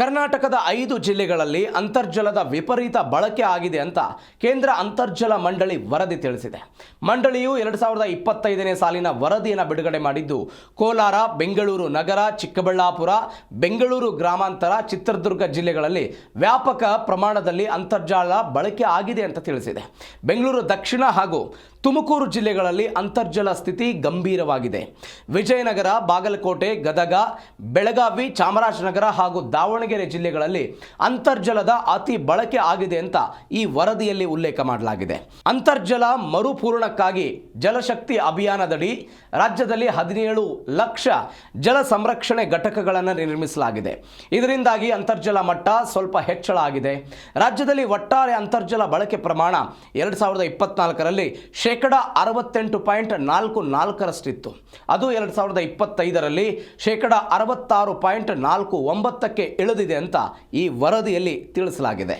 ಕರ್ನಾಟಕದ ಐದು ಜಿಲ್ಲೆಗಳಲ್ಲಿ ಅಂತರ್ಜಲದ ವಿಪರೀತ ಬಳಕೆ ಆಗಿದೆ ಅಂತ ಕೇಂದ್ರ ಅಂತರ್ಜಲ ಮಂಡಳಿ ವರದಿ ತಿಳಿಸಿದೆ. ಮಂಡಳಿಯು ಎರಡು ಸಾವಿರದ ಇಪ್ಪತ್ತೈದನೇ ಸಾಲಿನ ವರದಿಯನ್ನು ಬಿಡುಗಡೆ ಮಾಡಿದ್ದು, ಕೋಲಾರ, ಬೆಂಗಳೂರು ನಗರ, ಚಿಕ್ಕಬಳ್ಳಾಪುರ, ಬೆಂಗಳೂರು ಗ್ರಾಮಾಂತರ, ಚಿತ್ರದುರ್ಗ ಜಿಲ್ಲೆಗಳಲ್ಲಿ ವ್ಯಾಪಕ ಪ್ರಮಾಣದಲ್ಲಿ ಅಂತರ್ಜಾಲ ಬಳಕೆ ಆಗಿದೆ ಅಂತ ತಿಳಿಸಿದೆ. ಬೆಂಗಳೂರು ದಕ್ಷಿಣ ಹಾಗೂ ತುಮಕೂರು ಜಿಲ್ಲೆಗಳಲ್ಲಿ ಅಂತರ್ಜಲ ಸ್ಥಿತಿ ಗಂಭೀರವಾಗಿದೆ. ವಿಜಯನಗರ, ಬಾಗಲಕೋಟೆ, ಗದಗ, ಬೆಳಗಾವಿ, ಚಾಮರಾಜನಗರ ಹಾಗೂ ದಾವಣಗೆರೆ ಜಿಲ್ಲೆಗಳಲ್ಲಿ ಅಂತರ್ಜಲದ ಅತಿ ಬಳಕೆ ಆಗಿದೆ ಅಂತ ಈ ವರದಿಯಲ್ಲಿ ಉಲ್ಲೇಖ ಮಾಡಲಾಗಿದೆ. ಅಂತರ್ಜಲ ಮರುಪೂರಣಕ್ಕಾಗಿ ಜಲಶಕ್ತಿ ಅಭಿಯಾನದಡಿ ರಾಜ್ಯದಲ್ಲಿ ಹದಿನೇಳು ಲಕ್ಷ ಜಲ ಸಂರಕ್ಷಣೆ ಘಟಕಗಳನ್ನು ನಿರ್ಮಿಸಲಾಗಿದೆ. ಇದರಿಂದಾಗಿ ಅಂತರ್ಜಲ ಮಟ್ಟ ಸ್ವಲ್ಪ ಹೆಚ್ಚಳ ಆಗಿದೆ. ರಾಜ್ಯದಲ್ಲಿ ಒಟ್ಟಾರೆ ಅಂತರ್ಜಲ ಬಳಕೆ ಪ್ರಮಾಣ ಎರಡು ಸಾವಿರದ ಇಪ್ಪತ್ನಾಲ್ಕರಲ್ಲಿ ಶೇಕಡ ಅರವತ್ತೆಂಟು ಪಾಯಿಂಟ್ ನಾಲ್ಕು ನಾಲ್ಕರಷ್ಟಿತ್ತು. ಅದು ಎರಡು ಸಾವಿರದ ಇಪ್ಪತ್ತೈದರಲ್ಲಿ ಶೇಕಡ ಅರವತ್ತಾರು ಪಾಯಿಂಟ್ ನಾಲ್ಕು ಒಂಬತ್ತಕ್ಕೆ ಇಳಿದಿದೆ ಅಂತ ಈ ವರದಿಯಲ್ಲಿ ತಿಳಿಸಲಾಗಿದೆ.